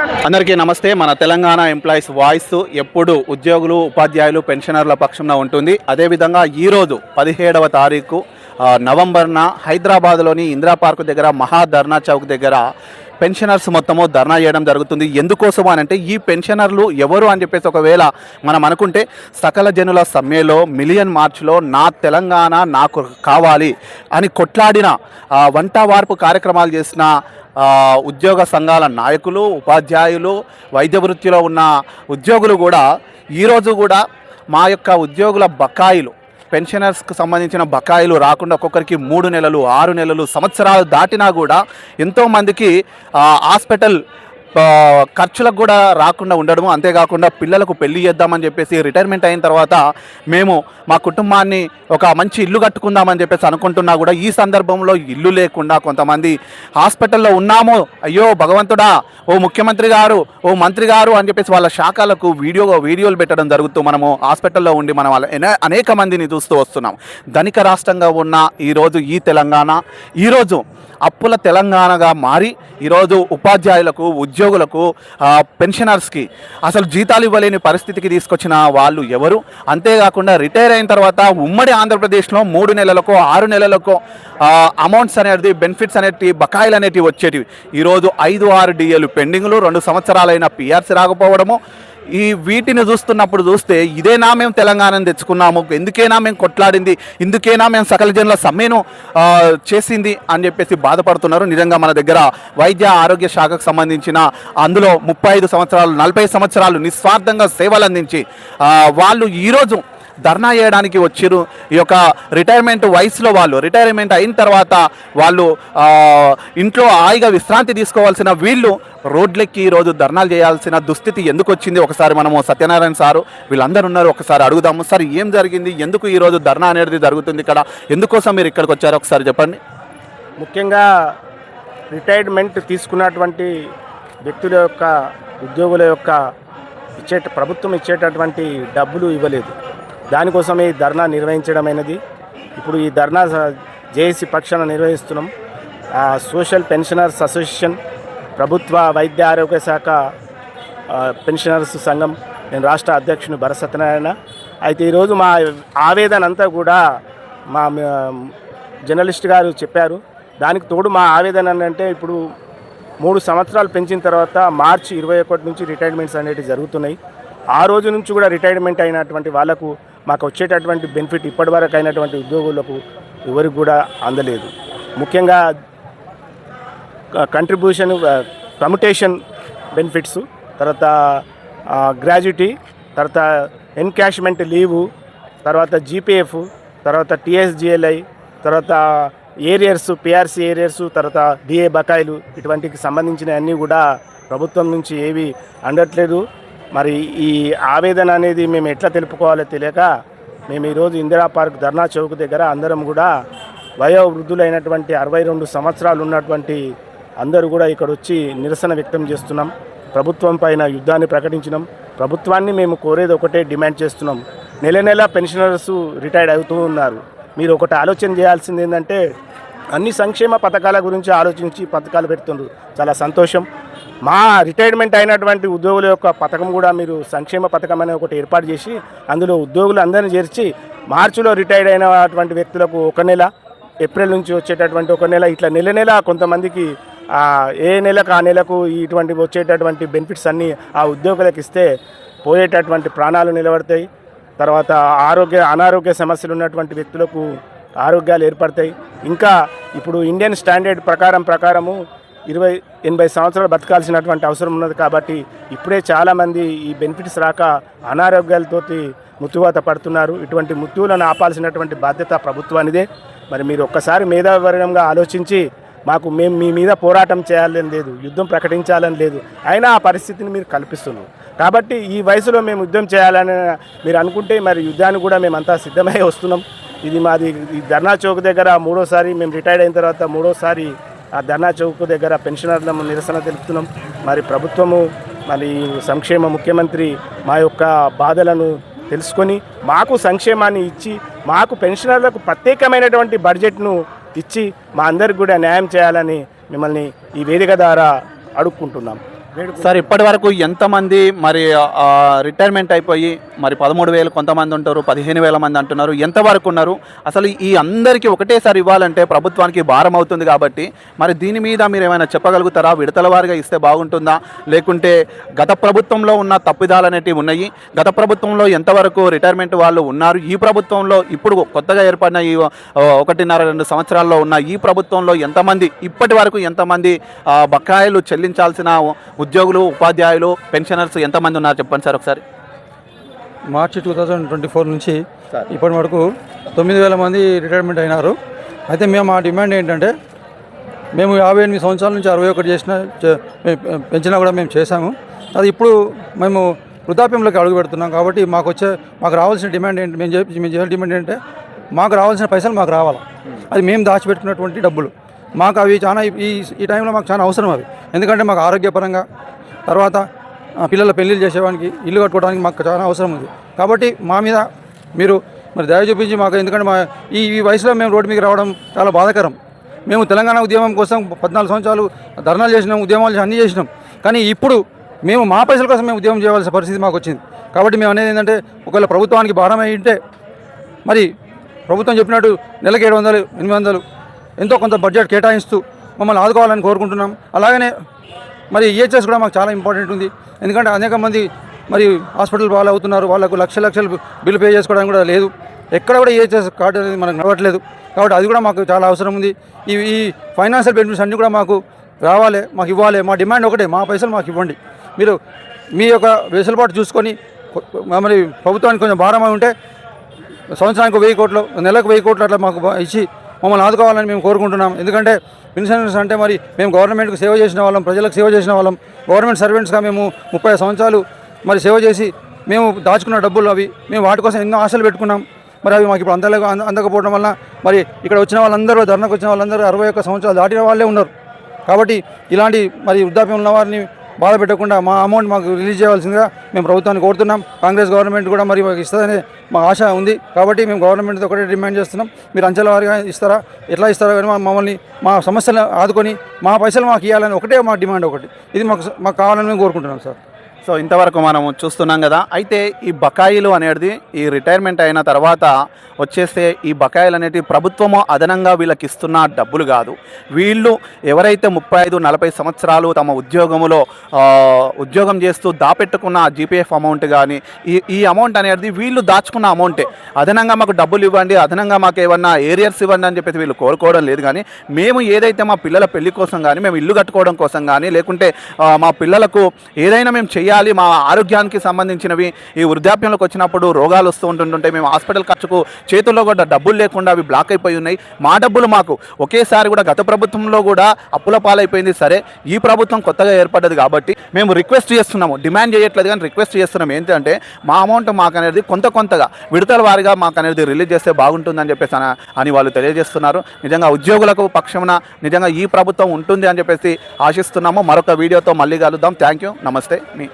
అందరికీ నమస్తే. మన తెలంగాణ ఎంప్లాయీస్ వాయిస్ ఎప్పుడు ఉద్యోగులు ఉపాధ్యాయులు పెన్షనర్ల పక్షంలో ఉంటుంది. అదేవిధంగా ఈరోజు పదిహేడవ తారీఖు నవంబర్న హైదరాబాద్లోని ఇందిరా పార్క్ దగ్గర మహా ధర్నా చౌక్ దగ్గర పెన్షనర్స్ మొత్తము ధర్నా చేయడం జరుగుతుంది. ఎందుకోసం అని అంటే ఈ పెన్షనర్లు ఎవరు అని చెప్పేసి ఒకవేళ మనం అనుకుంటే సకల జనుల సమ్మెలో మిలియన్ మార్చ్లో నా తెలంగాణ నాకు కావాలి అని కొట్లాడిన వంట వార్పు కార్యక్రమాలు చేసిన ఉద్యోగ సంఘాల నాయకులు ఉపాధ్యాయులు వైద్య వృత్తిలో ఉన్న ఉద్యోగులు కూడా ఈరోజు కూడా మా యొక్క ఉద్యోగుల బకాయిలు పెన్షనర్స్కి సంబంధించిన బకాయిలు రాకుండా ఒక్కొక్కరికి మూడు నెలలు ఆరు నెలలు సంవత్సరాలు దాటినా కూడా ఎంతోమందికి హాస్పిటల్ ఖర్చులకు కూడా రాకుండా ఉండడము. అంతేకాకుండా పిల్లలకు పెళ్ళి చేద్దామని చెప్పేసి రిటైర్మెంట్ అయిన తర్వాత మేము మా కుటుంబాన్ని ఒక మంచి ఇల్లు కట్టుకుందామని చెప్పేసి అనుకుంటున్నా కూడా ఈ సందర్భంలో ఇల్లు లేకుండా కొంతమంది హాస్పిటల్లో ఉన్నాము. అయ్యో భగవంతుడా ఓ ముఖ్యమంత్రి గారు ఓ మంత్రి గారు అని చెప్పేసి వాళ్ళ శాఖలకు వీడియో వీడియోలు పెట్టడం జరుగుతూ మనము హాస్పిటల్లో ఉండి మనం వాళ్ళ అనేక మందిని చూస్తూ వస్తున్నాం. ధనిక రాష్ట్రంగా ఉన్న ఈరోజు ఈ తెలంగాణ. ఈరోజు అప్పుల తెలంగాణగా మారి ఈరోజు ఉపాధ్యాయులకు ఉద్యోగులకు పెన్షనర్స్కి అసలు జీతాలు ఇవ్వలేని పరిస్థితికి తీసుకొచ్చిన వాళ్ళు ఎవరు? అంతేకాకుండా రిటైర్ అయిన తర్వాత ఉమ్మడి ఆంధ్రప్రదేశ్లో మూడు నెలలకు ఆరు నెలలకు అమౌంట్స్ అనేది బెనిఫిట్స్ అనేటివి బకాయిలు అనేటివి వచ్చేటివి. ఈరోజు ఐదు ఆరు డిఏలు పెండింగ్లు రెండు సంవత్సరాలైన పిఆర్సీ రాకపోవడము ఈ వీటిని చూస్తున్నప్పుడు చూస్తే ఇదేనా మేము తెలంగాణను తెచ్చుకున్నాము? ఎందుకైనా మేము కొట్లాడింది? ఇందుకేనా మేము సకల జనుల సమ్మెను చేసింది? అని చెప్పేసి బాధపడుతున్నారు. నిజంగా మన దగ్గర వైద్య ఆరోగ్య శాఖకు సంబంధించిన అందులో ముప్పై ఐదు సంవత్సరాలు నలభై సంవత్సరాలు నిస్వార్థంగా సేవలు అందించి వాళ్ళు ఈరోజు ధర్నా చేయడానికి వచ్చిరు ఈ యొక్క రిటైర్మెంట్ వయసులో వాళ్ళు రిటైర్మెంట్ అయిన తర్వాత వాళ్ళు ఇంట్లో హాయిగా విశ్రాంతి తీసుకోవాల్సిన వీళ్ళు రోడ్లెక్కి ఈరోజు ధర్నాలు చేయాల్సిన దుస్థితి ఎందుకు వచ్చింది? ఒకసారి మనము సత్యనారాయణ సారు వీళ్ళందరూ ఉన్నారు. ఒకసారి అడుగుదాము. సార్ ఏం జరిగింది? ఎందుకు ఈరోజు ధర్నా అనేది జరుగుతుంది ఇక్కడ? ఎందుకోసం మీరు ఇక్కడికి వచ్చారు? ఒకసారి చెప్పండి. ముఖ్యంగా రిటైర్మెంట్ తీసుకున్నటువంటి వ్యక్తుల యొక్క ఉద్యోగుల యొక్క ఇచ్చే ప్రభుత్వం ఇచ్చేటటువంటి డబ్బులు ఇవ్వలేదు. దానికోసమే ఈ ధర్నా నిర్వహించడమైనది. ఇప్పుడు ఈ ధర్నా జేఏసీ పక్షాన నిర్వహిస్తున్నాం. సోషల్ పెన్షనర్స్ అసోసియేషన్ ప్రభుత్వ వైద్య ఆరోగ్య శాఖ పెన్షనర్స్ సంఘం నేను రాష్ట్ర అధ్యక్షుని భర సత్యనారాయణ. అయితే ఈరోజు మా ఆవేదన అంతా కూడా మా జర్నలిస్ట్ గారు చెప్పారు. దానికి తోడు మా ఆవేదన అంటే ఇప్పుడు మూడు సంవత్సరాలు పెంచిన తర్వాత మార్చి ఇరవై ఒకటి నుంచి రిటైర్మెంట్స్ అనేవి జరుగుతున్నాయి. ఆ రోజు నుంచి కూడా రిటైర్మెంట్ అయినటువంటి వాళ్ళకు మాకు వచ్చేటటువంటి బెనిఫిట్ ఇప్పటివరకు అయినటువంటి ఉద్యోగులకు ఎవరికి కూడా అందలేదు. ముఖ్యంగా కంట్రిబ్యూషన్ కమ్యుటేషన్ బెనిఫిట్స్ తర్వాత గ్రాడ్యుటీ తర్వాత ఎన్కాష్మెంట్ లీవు తర్వాత జీపీఎఫ్ తర్వాత టీఎస్జిఎల్ఐ తర్వాత ఏరియర్స్ పిఆర్సీ ఏరియర్స్ తర్వాత డిఏ బకాయిలు ఇటువంటికి సంబంధించిన అన్నీ కూడా ప్రభుత్వం నుంచి ఏవి అందట్లేదు మరి ఈ ఆవేదన అనేది మేము ఎట్లా తెలుపుకోవాలో తెలియక మేము ఈరోజు ఇందిరా పార్క్ ధర్నా చౌక్ దగ్గర అందరం కూడా వయో వృద్ధులైనటువంటి అరవై రెండు సంవత్సరాలు ఉన్నటువంటి అందరూ కూడా ఇక్కడ వచ్చి నిరసన వ్యక్తం చేస్తున్నాం. ప్రభుత్వం పైన యుద్ధాన్ని ప్రకటించినాం. ప్రభుత్వాన్ని మేము కోరేది ఒకటే డిమాండ్ చేస్తున్నాం. నెల నెల పెన్షనర్స్ రిటైర్డ్ అవుతూ ఉన్నారు. మీరు ఒకటి ఆలోచన చేయాల్సింది ఏంటంటే అన్ని సంక్షేమ పథకాల గురించి ఆలోచించి పథకాలు పెడుతుండ్రు. చాలా సంతోషం. మా రిటైర్మెంట్ అయినటువంటి ఉద్యోగుల యొక్క పథకం కూడా మీరు సంక్షేమ పథకం అనే ఒకటి ఏర్పాటు చేసి అందులో ఉద్యోగులు అందరినీ చేర్చి మార్చిలో రిటైర్డ్ అయినటువంటి వ్యక్తులకు ఒక నెల ఏప్రిల్ నుంచి వచ్చేటటువంటి ఒక నెల ఇట్లా నెల నెల కొంతమందికి ఏ నెలకు ఆ నెలకు ఇటువంటి వచ్చేటటువంటి బెనిఫిట్స్ అన్నీ ఆ ఉద్యోగులకు ఇస్తే పోయేటటువంటి ప్రాణాలు నిలబడతాయి. తర్వాత ఆరోగ్య అనారోగ్య సమస్యలు ఉన్నటువంటి వ్యక్తులకు ఆరోగ్యాలు ఏర్పడతాయి. ఇంకా ఇప్పుడు ఇండియన్ స్టాండర్డ్ ప్రకారం ప్రకారము ఇరవై ఎనభై సంవత్సరాలు బతకాల్సినటువంటి అవసరం ఉన్నది కాబట్టి ఇప్పుడే చాలామంది ఈ బెనిఫిట్స్ రాక అనారోగ్యాలతోటి మృత్యువాత పడుతున్నారు. ఇటువంటి మృత్యువులను ఆపాల్సినటువంటి బాధ్యత ప్రభుత్వానిదే. మరి మీరు ఒక్కసారి మేధావర్గంగా ఆలోచించి మాకు మేము మీ మీద పోరాటం చేయాలని లేదు యుద్ధం ప్రకటించాలని లేదు. అయినా ఆ పరిస్థితిని మీరు కల్పిస్తున్నారు. కాబట్టి ఈ వయసులో మేము యుద్ధం చేయాలని మీరు అనుకుంటే మరి యుద్ధానికి కూడా మేమంతా సిద్ధమై వస్తున్నాం. ఇది మాది ఈ ధర్నా చౌక్ దగ్గర మూడోసారి మేము రిటైర్డ్ అయిన తర్వాత మూడోసారి ఆ ధర్నా చౌక్ దగ్గర పెన్షనర్లను నిరసన తెలుపుతున్నాం. మరి ప్రభుత్వము మరి సంక్షేమ ముఖ్యమంత్రి మా యొక్క బాధలను తెలుసుకొని మాకు సంక్షేమాన్ని ఇచ్చి మాకు పెన్షనర్లకు ప్రత్యేకమైనటువంటి బడ్జెట్ను ఇచ్చి మా అందరికి కూడా న్యాయం చేయాలని మిమ్మల్ని ఈ వేదిక ద్వారా అడుక్కుంటున్నాం. సార్ ఇప్పటి వరకు ఎంతమంది మరి రిటైర్మెంట్ అయిపోయి మరి పదమూడు వేలు కొంతమంది ఉంటారు పదిహేను వేల మంది అంటున్నారు ఎంతవరకు ఉన్నారు? అసలు ఈ అందరికీ ఒకటేసారి ఇవ్వాలంటే ప్రభుత్వానికి భారం అవుతుంది కాబట్టి మరి దీని మీద మీరు ఏమైనా చెప్పగలుగుతారా? విడతల వారిగా ఇస్తే బాగుంటుందా? లేకుంటే గత ప్రభుత్వంలో ఉన్న తప్పిదాలు అనేటివి ఉన్నాయి. గత ప్రభుత్వంలో ఎంతవరకు రిటైర్మెంట్ వాళ్ళు ఉన్నారు? ఈ ప్రభుత్వంలో ఇప్పుడు కొత్తగా ఏర్పడిన ఈ ఒకటిన్నర రెండు సంవత్సరాల్లో ఉన్న ఈ ప్రభుత్వంలో ఎంతమంది ఇప్పటి వరకు ఎంతమంది బకాయిలు చెల్లించాల్సిన ఉద్యోగులు ఉపాధ్యాయులు పెన్షనర్స్ ఎంతమంది ఉన్నారు చెప్పండి సార్ ఒకసారి? March two thousand twenty four నుంచి. ఇప్పటి వరకు తొమ్మిది వేల మంది రిటైర్మెంట్ అయినారు. అయితే మేము మా డిమాండ్ ఏంటంటే మేము యాభై ఎనిమిది సంవత్సరాల నుంచి అరవై ఒకటి చేసిన పెంచినా కూడా మేము చేశాము. అది ఇప్పుడు మేము వృద్ధాప్యంలోకి అడుగు పెడుతున్నాం కాబట్టి మాకు వచ్చే మాకు రావాల్సిన డిమాండ్ ఏంటి మేము చెప్పి మేము చేయాలి డిమాండ్ ఏంటంటే మాకు రావాల్సిన పైసలు మాకు రావాలి. అది మేము దాచిపెట్టుకున్నటువంటి డబ్బులు. మాకు అవి చాలా ఈ ఈ టైంలో మాకు చాలా అవసరం అవి. ఎందుకంటే మాకు ఆరోగ్యపరంగా తర్వాత ఆ, పిల్లల పెళ్ళిళ్ళు చేసేవానికి ఇల్లు కట్టుకోవడానికి మాకు చాలా అవసరం ఉంది. కాబట్టి మా మీద మీరు మరి దయ చూపించి మాకు ఎందుకంటే మా ఈ ఈ వయసులో మేము రోడ్డు మీద రావడం చాలా బాధాకరం. మేము తెలంగాణ ఉద్యమం కోసం పద్నాలుగు సంవత్సరాలు ధర్నాలు చేసినాం ఉద్యమాలు అన్నీ చేసినాం. కానీ ఇప్పుడు మేము మా పైసల కోసం మేము ఉద్యమం చేయవలసిన పరిస్థితి మాకు వచ్చింది. కాబట్టి మేము అనేది ఏంటంటే ఒకవేళ ప్రభుత్వానికి భారం అయి ఉంటే మరి ప్రభుత్వం చెప్పినట్టు నెలకు ఏడు వందలు ఎనిమిది వందలు ఎంతో కొంత బడ్జెట్ కేటాయిస్తూ మమ్మల్ని ఆదుకోవాలని కోరుకుంటున్నాం. అలాగనే మరి ఈహెచ్ఎస్ కూడా మాకు చాలా ఇంపార్టెంట్ ఉంది. ఎందుకంటే అనేక మంది మరి హాస్పిటల్ బాగా అవుతున్నారు. వాళ్ళకు లక్ష లక్షలు బిల్లు పే చేసుకోవడానికి కూడా లేదు. ఎక్కడ కూడా ఈహెచ్ఎస్ కార్డు అనేది మనకు నడవట్లేదు. కాబట్టి అది కూడా మాకు చాలా అవసరం ఉంది. ఈ ఈ ఫైనాన్షియల్ బెనిఫిట్స్ అన్నీ కూడా మాకు రావాలి మాకు ఇవ్వాలి. మా డిమాండ్ ఒకటే మా పైసలు మాకు ఇవ్వండి. మీరు మీ యొక్క వెసులుబాటు చూసుకొని మరి ప్రభుత్వానికి కొంచెం భారమై ఉంటే సంవత్సరానికి వెయ్యి కోట్లు నెలకు వెయ్యి కోట్లు అట్లా మాకు ఇచ్చి మమ్మల్ని ఆదుకోవాలని మేము కోరుకుంటున్నాం. ఎందుకంటే పెన్షనర్స్ అంటే మరి మేము గవర్నమెంట్కి సేవ చేసిన వాళ్ళం ప్రజలకు సేవ చేసిన వాళ్ళం. గవర్నమెంట్ సర్వెంట్స్గా మేము ముప్పై సంవత్సరాలు మరి సేవ చేసి మేము దాచుకున్న డబ్బులు అవి మేము వాటి కోసం ఎన్నో ఆశలు పెట్టుకున్నాం. మరి అవి మాకు ఇప్పుడు అందలే అంద- అందకపోవడం వల్ల మరి ఇక్కడ వచ్చిన వాళ్ళందరూ ధర్నకు వచ్చిన వాళ్ళందరూ అరవై ఒక్క సంవత్సరాలు దాటిన వాళ్ళే ఉన్నారు. కాబట్టి ఇలాంటి మరి వృద్ధాప్యం ఉన్న వారిని బాధ పెట్టకుండా మా అమౌంట్ మాకు రిలీజ్ చేయాల్సిందిగా మేము ప్రభుత్వాన్ని కోరుతున్నాం. కాంగ్రెస్ గవర్నమెంట్ కూడా మరి మాకు ఇస్తుందనే మా ఆశ ఉంది. కాబట్టి మేము గవర్నమెంట్ ఒకటే డిమాండ్ చేస్తున్నాం. మీరు అంచెల వారిగా ఇస్తారా? ఎట్లా ఇస్తారా కానీ మమ్మల్ని మా సమస్యలను ఆదుకొని మా పైసలు మాకు ఇవ్వాలని ఒకటే మా డిమాండ్ ఒకటి. ఇది మాకు మాకు కావాలని మేము కోరుకుంటున్నాం సార్. సో ఇంతవరకు మనం చూస్తున్నాం కదా. అయితే ఈ బకాయిలు అనేది ఈ రిటైర్మెంట్ అయిన తర్వాత వచ్చేస్తే ఈ బకాయిలు అనేటివి ప్రభుత్వము అదనంగా వీళ్ళకి ఇస్తున్న డబ్బులు కాదు. వీళ్ళు ఎవరైతే ముప్పై ఐదు నలభై సంవత్సరాలు తమ ఉద్యోగములో ఉద్యోగం చేస్తూ దాపెట్టుకున్న జీపీఎఫ్ అమౌంట్ కానీ ఈ ఈ అమౌంట్ అనేది వీళ్ళు దాచుకున్న అమౌంటే. అదనంగా మాకు డబ్బులు ఇవ్వండి అదనంగా మాకు ఏమన్నా ఏరియర్స్ ఇవ్వండి అని చెప్పేసి వీళ్ళు కోరుకోవడం లేదు కానీ మేము ఏదైతే మా పిల్లల పెళ్ళి కోసం కానీ మేము ఇల్లు కట్టుకోవడం కోసం కానీ లేకుంటే మా పిల్లలకు ఏదైనా మేము చేయాలి మా ఆరోగ్యానికి సంబంధించినవి. ఈ వృద్ధాప్యంలోకి వచ్చినప్పుడు రోగాలు వస్తూ ఉంటుంటే మేము హాస్పిటల్ ఖర్చుకు చేతుల్లో కూడా డబ్బులు లేకుండా అవి బ్లాక్ అయిపోయి ఉన్నాయి. మా డబ్బులు మాకు ఒకేసారి కూడా గత ప్రభుత్వంలో కూడా అప్పుల పాలైపోయింది. సరే ఈ ప్రభుత్వం కొత్తగా ఏర్పడ్డది కాబట్టి మేము రిక్వెస్ట్ చేస్తున్నాము. డిమాండ్ చేయట్లేదు కానీ రిక్వెస్ట్ చేస్తున్నాం ఏంటంటే మా అమౌంట్ మాకు అనేది కొంత కొంతగా విడతల వారిగా మాకు అనేది రిలీజ్ చేస్తే బాగుంటుందని చెప్పేసి అని వాళ్ళు తెలియజేస్తున్నారు. నిజంగా ఉద్యోగులకు పక్షమున నిజంగా ఈ ప్రభుత్వం ఉంటుంది అని చెప్పేసి ఆశిస్తున్నాము. మరొక వీడియోతో మళ్ళీ కలుద్దాం. Thank you. నమస్తే. మీ